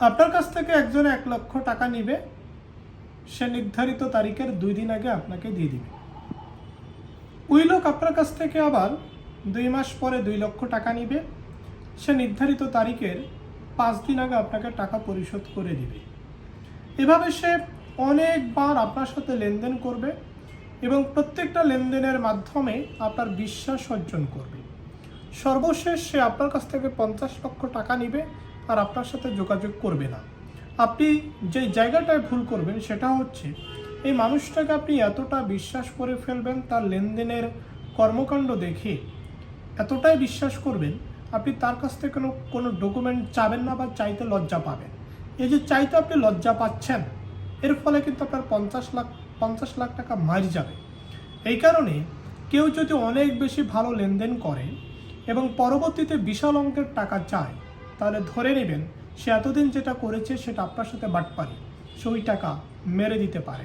আপনার কাছ থেকে একজন এক লক্ষ টাকা নিবে, সে নির্ধারিত তারিখের দুই দিন আগে আপনাকে দিয়ে দিবে। ওই লোক আপনার কাছ থেকে আবার দুই মাস পরে দুই লক্ষ টাকা নিবে, সে নির্ধারিত তারিখের পাঁচ দিন আগে আপনাকে টাকা পরিশোধ করে দিবে। এভাবে সে অনেকবার আপনার সাথে লেনদেন করবে এবং প্রত্যেকটা লেনদেনের মাধ্যমে আপনার বিশ্বাস অর্জন করবে। সর্বশেষ সে আপনার কাছ থেকে পঞ্চাশ লক্ষ টাকা নিবে আর আপনার সাথে যোগাযোগ করবে না। আপনি যে জায়গাটায় ভুল করবেন সেটা হচ্ছে, এই মানুষটাকে আপনি এতটা বিশ্বাস করে ফেলবেন, তার লেনদেনের কর্মকাণ্ড দেখে এতটাই বিশ্বাস করবেন, আপনি তার কাছ থেকে কোনো কোনো ডকুমেন্ট চাবেন না বা চাইতে লজ্জা পাবেন। এই যে চাইতে আপনি লজ্জা পাচ্ছেন, এর ফলে কিন্তু আপনার পঞ্চাশ লাখ পঞ্চাশ লাখ টাকা মার যাবে। এই কারণে কেউ যদি অনেক বেশি ভালো লেনদেন করে এবং পরবর্তীতে বিশাল অঙ্কের টাকা চায় তাহলে ধরে নেবেন সে এতদিন যেটা করেছে সেটা আপনার সাথে বাটপারি। সে ওই টাকা মেরে দিতে পারে।